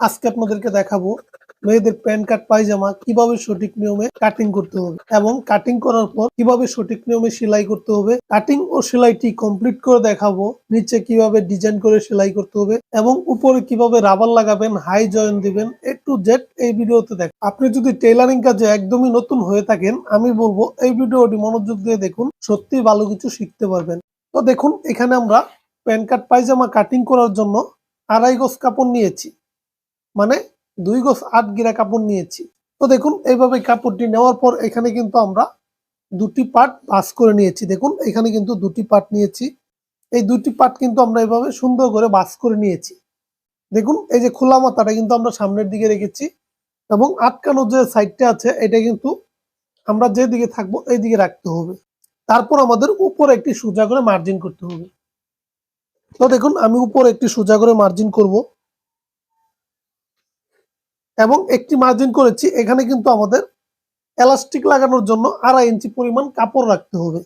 আজকে আপনাদেরকে দেখাবো মেয়েদের প্যান্ট কাট পায়জামা কীভাবে সঠিক নিয়মে কাটিং করতে হবে এবং কাটিং করার পর কীভাবে সঠিক নিয়মে সেলাই করতে হবে। কাটিং ও সেলাইটি কমপ্লিট করে দেখাবো, নিচে কীভাবে ডিজাইন করে সেলাই করতে হবে এবং উপরে কীভাবে রাবার লাগাবেন হাই জয়েন দিবেন এ টু জেড এই ভিডিওতে দেখ আপনি যদি টেইলারিং কাজে একদমই নতুন হয়ে থাকেন, আমি বলব এই ভিডিওটি মনোযোগ দিয়ে দেখুন সত্যি ভালো কিছু শিখতে পারবেন। তো দেখুন, এখানে আমরা প্যান্ট কাট পায়জামা কাটিং করার জন্য আড়াই গজ কাপড় নিয়েছি। মানে দুই গজ আট গিরা কাপড় নিয়েছি। তো দেখুন, এইভাবে কাপড়টি নেওয়ার পর এখানে কিন্তু আমরা দুটি পার্ট ভাঁজ করে নিয়েছি। দেখুন, এখানে কিন্তু দুটি পার্ট নিয়েছি। এই দুটি পার্ট কিন্তু আমরা এভাবে সুন্দর করে ভাঁজ করে নিয়েছি। দেখুন, এই যে খোলা মাথাটা কিন্তু আমরা সামনের দিকে রেখেছি এবং আটকানো যে সাইডটা আছে, এটা কিন্তু আমরা যে দিকে থাকব এই দিকে রাখতে হবে। তারপর আমাদের উপরে একটি সোজা করে মার্জিন করতে হবে। তো দেখুন, আমি উপরে একটি সোজা করে মার্জিন করব। এবং একটি মার্জিন করেছি, এখানে কিন্তু আমাদের এলাস্টিক লাগানোর জন্য আড়াই ইঞ্চি পরিমাণ কাপড় রাখতে হবে।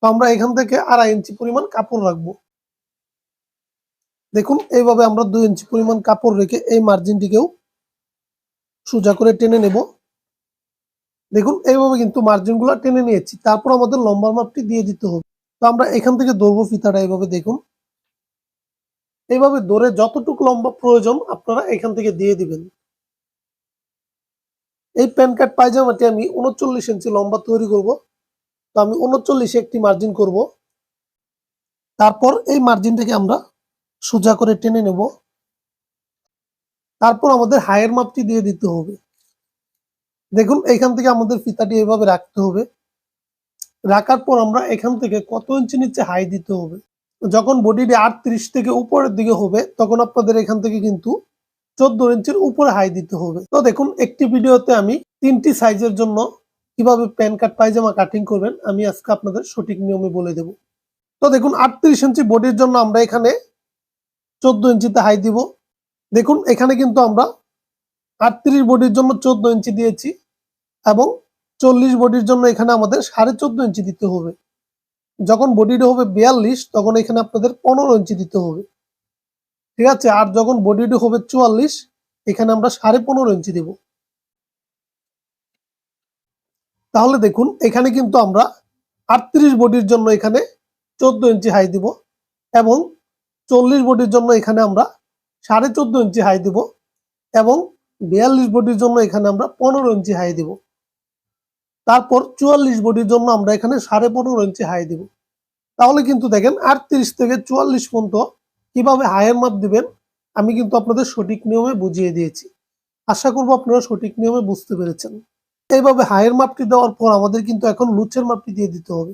তো আমরা এখান থেকে আড়াই ইঞ্চি পরিমাণ কাপড় রাখব। দেখুন, এইভাবে আমরা দুই ইঞ্চি পরিমাণ কাপড় রেখে এই মার্জিনটিকেও সোজা করে টেনে নেব। দেখুন, এইভাবে কিন্তু মার্জিনগুলো টেনে নিয়েছি। তারপর আমাদের লম্বার মাপটি দিয়ে দিতে হবে। তো আমরা এখান থেকে ধরবো ফিতাটা এইভাবে, দেখুন। এইভাবে দৌড়ে যতটুকু লম্বা প্রয়োজন আপনারা এখান থেকে দিয়ে দিবেন। এই প্যান কার্ড পায়জামাটি আমি উনচল্লিশ ইঞ্চি লম্বা তৈরি করব। তো আমি উনচল্লিশে একটি মার্জিন করব। তারপর এই মার্জিনটাকে আমরা সোজা করে টেনে নেব। তারপর আমাদের হায়ের মাপটি দিয়ে দিতে হবে। দেখুন, এখান থেকে আমাদের ফিতাটি এভাবে রাখতে হবে। রাখার পর আমরা এখান থেকে কত ইঞ্চি নিচে হাই দিতে হবে? যখন বডিটি আটত্রিশ থেকে উপরের দিকে হবে, তখন আপনাদের এখান থেকে কিন্তু চোদ্দ ইঞ্চির উপরে হাই দিতে হবে। তো দেখুন, একটি ভিডিওতে আমি তিনটি সাইজের জন্য কীভাবে প্যান কাট পায়জামা কাটিং করবেন, আমি আজকে আপনাদের সঠিক নিয়মে বলে দেব। তো দেখুন, আটত্রিশ ইঞ্চি বডির জন্য আমরা এখানে চোদ্দ ইঞ্চিতে হাই দিব। দেখুন, এখানে কিন্তু আমরা আটত্রিশ বডির জন্য চোদ্দ ইঞ্চি দিয়েছি এবং চল্লিশ বডির জন্য এখানে আমাদের সাড়ে চোদ্দ ইঞ্চি দিতে হবে। যখন বডিটা হবে বিয়াল্লিশ, তখন এখানে আপনাদের পনেরো ইঞ্চি দিতে হবে। ঠিক আছে? আর যখন বডিটি হবে চুয়াল্লিশ, এখানে আমরা সাড়ে পনেরো ইঞ্চি দেব। তাহলে দেখুন, এখানে কিন্তু আমরা আটত্রিশ বডির জন্য এখানে চোদ্দ ইঞ্চি হাই দিব এবং চল্লিশ বডির জন্য এখানে আমরা সাড়ে চোদ্দ ইঞ্চি হাই দিব এবং বিয়াল্লিশ বডির জন্য এখানে আমরা পনেরো ইঞ্চি হাই দিব। তারপর চুয়াল্লিশ বডির জন্য আমরা এখানে সাড়ে পনেরো ইঞ্চি হাই দিব। তাহলে কিন্তু দেখেন, আটত্রিশ থেকে চুয়াল্লিশ পর্যন্ত কীভাবে হায়ের মাপ দিবেন, আমি কিন্তু আপনাদের সঠিক নিয়মে বুঝিয়ে দিয়েছি। আশা করব আপনারা সঠিক নিয়মে বুঝতে পেরেছেন। এইভাবে হায়ের মাপটি দেওয়ার পর আমাদের কিন্তু এখন লুচের মাপটি দিয়ে দিতে হবে।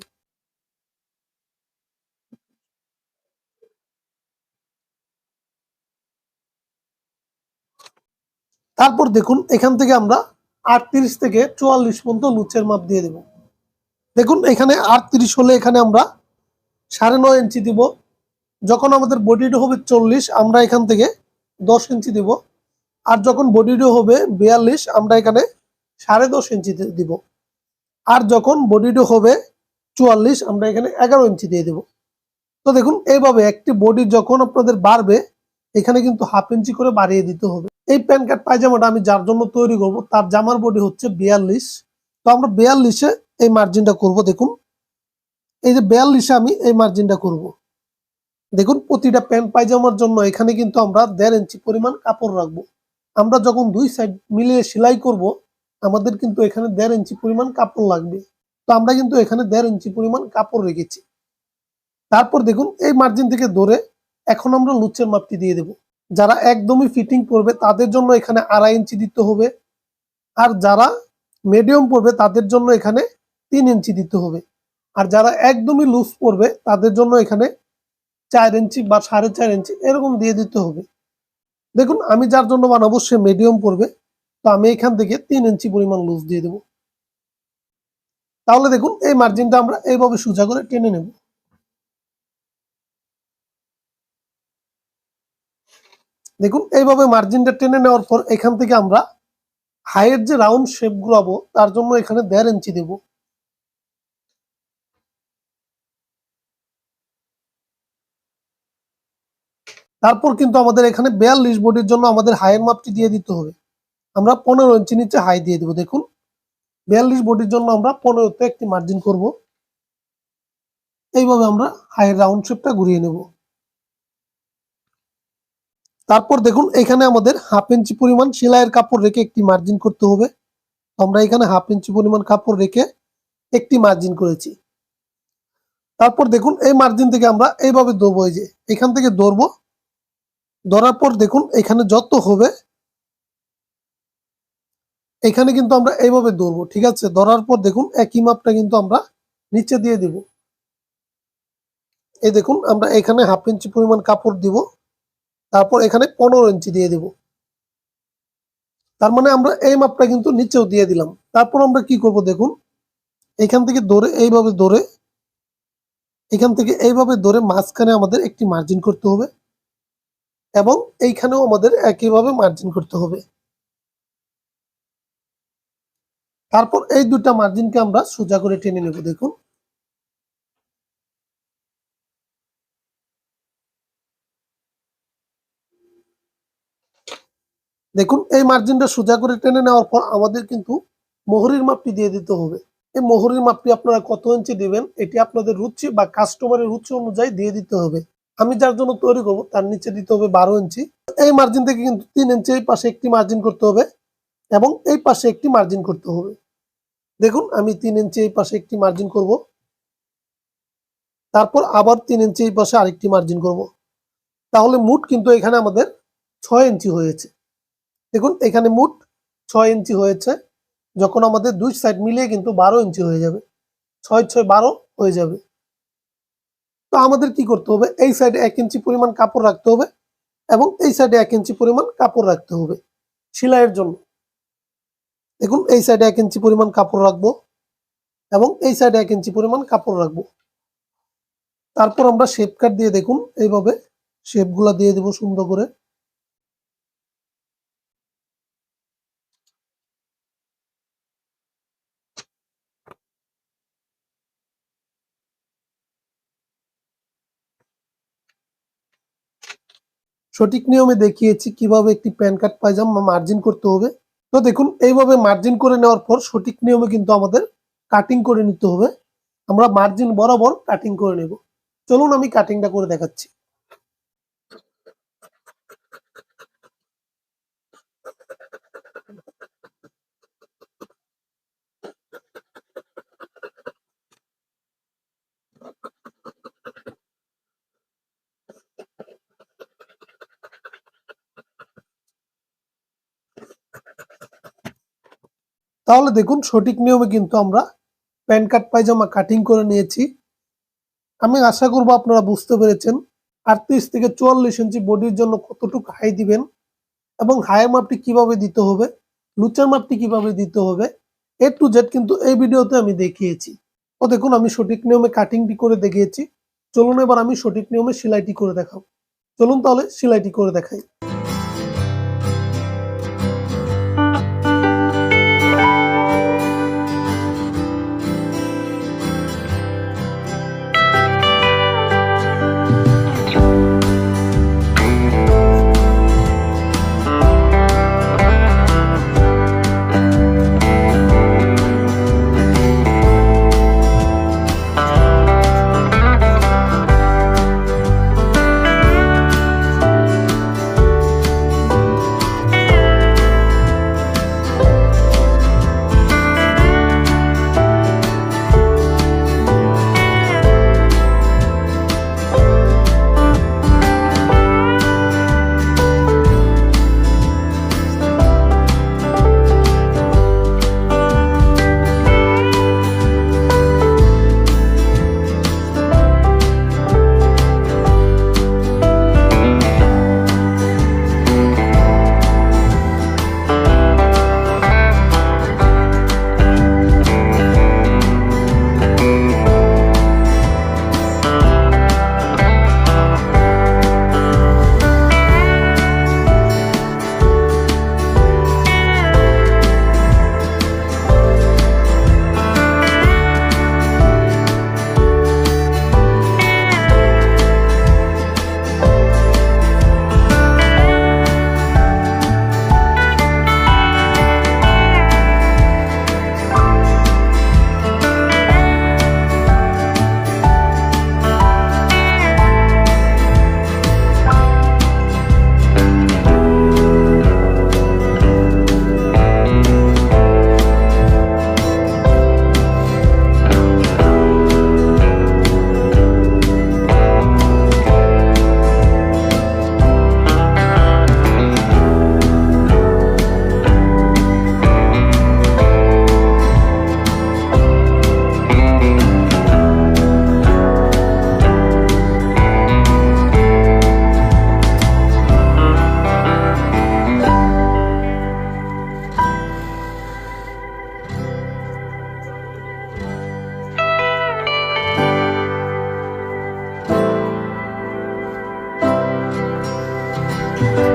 তারপর দেখুন, এখান থেকে আমরা আটত্রিশ থেকে চুয়াল্লিশ পর্যন্ত লুচের মাপ দিয়ে দেব। দেখুন, এখানে আটত্রিশ হলে এখানে আমরা সাড়ে নয় ইঞ্চি দিব যখন আমাদের বডিটা হবে চল্লিশ, আমরা এখান থেকে দশ ইঞ্চি দিব। আর যখন বডিটা হবে বিয়াল্লিশ, আমরা এখানে সাড়ে দশ ইঞ্চি দিব। আর যখন বডিটা হবে চুয়াল্লিশ, আমরা এখানে এগারো ইঞ্চি দিয়ে দেব। তো দেখুন, এইভাবে একটি বডি যখন আপনাদের বাড়বে, এখানে কিন্তু হাফ ইঞ্চি করে বাড়িয়ে দিতে হবে। এই প্যান কার্ড পায়জামাটা আমি যার জন্য তৈরি করব, তার জামার বডি হচ্ছে বিয়াল্লিশ। তো আমরা বিয়াল্লিশে এই মার্জিনটা করব, দেখুন। এই যে বিয়াল্লিশে আমি এই মার্জিনটা করব। দেখুন, প্রতিটা প্যান্ট পায়জামার জন্য এখানে কিন্তু আমরা দেড় ইঞ্চি পরিমাণ কাপড় রাখব। আমরা যখন দুই সাইড মিলিয়ে সেলাই করব, আমাদের কিন্তু এখানে দেড় ইঞ্চি পরিমাণ কাপড় লাগবে। তো আমরা কিন্তু এখানে দেড় ইঞ্চি পরিমাণ কাপড় রেখেছি। তারপর দেখুন, এই মার্জিন থেকে ধরে এখন আমরা লুচের মাপটি দিয়ে দেব। যারা একদমই ফিটিং করবে তাদের জন্য এখানে আড়াই ইঞ্চি দিতে হবে। আর যারা মিডিয়াম পড়বে তাদের জন্য এখানে তিন ইঞ্চি দিতে হবে। আর যারা একদমই লুজ পড়বে তাদের জন্য এখানে চার ইঞ্চি বা সাড়ে চার ইঞ্চি এরকম দিয়ে দিতে হবে। দেখুন, আমি যার জন্য বানাবো, সে মিডিয়াম পড়বে। তো আমি এখান থেকে তিন ইঞ্চি পরিমাণ লুজ দিয়ে দেব। তাহলে দেখুন, এই মার্জিনটা আমরা এইভাবে সোজা করে টেনে নেব। দেখুন, এইভাবে মার্জিনটা টেনে নেওয়ার পর এখান থেকে আমরা হাইয়ের যে রাউন্ড শেপ গুলাবো, তার জন্য এখানে দেড় ইঞ্চি দেবো। তারপর কিন্তু আমাদের এখানে বিয়াল্লিশ বডির জন্য আমাদের হাইয়ের মাপটি দিয়ে দিতে হবে। আমরা পনেরো ইঞ্চি নিচে হাই দিয়ে দেবো, দেখুন। বিয়াল্লিশ বডির জন্য আমরা পনেরোতে একটি মার্জিন করব। এইভাবে আমরা হাইয়ের রাউন্ড শেপটা ঘুরিয়ে নেব। তারপর দেখুন, এখানে আমাদের হাফ ইঞ্চি পরিমাণ সেলাইয়ের কাপড় রেখে একটি মার্জিন করতে হবে। আমরা এখানে হাফ ইঞ্চি পরিমাণ কাপড় রেখে একটি মার্জিন করেছি। তারপর দেখুন, এই মার্জিন থেকে আমরা এইভাবে ধরবো এই যে এখান থেকে ধরবো ধরার পর দেখুন, এখানে যত হবে, এখানে কিন্তু আমরা এইভাবে ধরবো, ঠিক আছে? ধরার পর দেখুন, একই মাপটা কিন্তু আমরা নিচে দিয়ে দিব। এই দেখুন, আমরা এখানে হাফ ইঞ্চি পরিমাণ কাপড় দিব, তারপর এখানে পনেরো ইঞ্চি দিয়ে দিব। তার মানে আমরা এই মাপটা কিন্তু নিচেও দিয়ে দিলাম। তারপর আমরা কি করব দেখুন, এখান থেকে ধরে এইভাবে ধরে, এখান থেকে এইভাবে ধরে মাঝখানে আমাদের একটি মার্জিন করতে হবে। এবং এইখানেও আমাদের একইভাবে মার্জিন করতে হবে। তারপর এই দুটা মার্জিনকে আমরা সোজা করে টেনে নেব, দেখুন। দেখুন, এই মার্জিনটা সোজা করে টেনে নেওয়ার পর আমাদের কিন্তু মোহরির মাপটি দিয়ে দিতে হবে। এই মোহরির মাপটি আপনারা কত ইঞ্চি দিবেন, এটি আপনাদের রুচি বা কাস্টমারের রুচি অনুযায়ী দিয়ে দিতে হবে। আমি যার জন্য তৈরি করব, তার নিচে দিতে হবে বারো ইঞ্চি। এই মার্জিন থেকে কিন্তু তিন ইঞ্চি, এই পাশে একটি মার্জিন করতে হবে এবং এই পাশে একটি মার্জিন করতে হবে। দেখুন, আমি তিন ইঞ্চি, এই পাশে একটি মার্জিন করব। তারপর আবার তিন ইঞ্চি, এই পাশে আরেকটি মার্জিন করব। তাহলে মুট কিন্তু এখানে আমাদের ছয় ইঞ্চি হয়েছে। দেখুন, এখানে মুট ছয় ইঞ্চি হয়েছে। যখন আমাদের দুই সাইড মিলিয়ে কিন্তু বারো ইঞ্চি হয়ে যাবে। ছয় ছয় বারো হয়ে যাবে। তো আমাদের কি করতে হবে? এই সাইডে এক ইঞ্চি পরিমাণ কাপড় রাখতে হবে এবং এই সাইডে এক ইঞ্চি পরিমাণ কাপড় রাখতে হবে সেলাইয়ের জন্য। দেখুন, এই সাইডে এক ইঞ্চি পরিমাণ কাপড় রাখব এবং এই সাইডে এক ইঞ্চি পরিমাণ কাপড় রাখব। তারপর আমরা শেপ কাট দিয়ে দেখুন, এইভাবে শেপগুলা দিয়ে দেবো সুন্দর করে। সঠিক নিয়মে দেখিয়েছি কীভাবে একটি প্যান কার্ড পায়জামা মার্জিন করতে হবে। তো দেখুন, এইভাবে মার্জিন করে নেওয়ার পর সঠিক নিয়মে কিন্তু আমাদের কাটিং করে নিতে হবে। আমরা মার্জিন বরাবর কাটিং করে নেব। চলুন আমি কাটিংটা করে দেখাচ্ছি। তাহলে দেখুন সঠিক নিয়মে কিন্তু আমরা প্যান কার্ড, পায়জামা কাটিং করে নিয়েছি। আমি আশা করব আপনারা বুঝতে পেরেছেন, আটত্রিশ থেকে চুয়াল্লিশ ইঞ্চি বডির জন্য কতটুকু হাই দিবেন এবং হাইয়ের মাপটি কীভাবে দিতে হবে, লুচার মাপটি কীভাবে দিতে হবে এ টু জেড কিন্তু এই ভিডিওতে আমি দেখিয়েছি। ও দেখুন, আমি সঠিক নিয়মে কাটিংটি করে দেখিয়েছি। চলুন এবার আমি সঠিক নিয়মে সেলাইটি করে দেখাবো। চলুন তাহলে সেলাইটি করে দেখাই। Bye.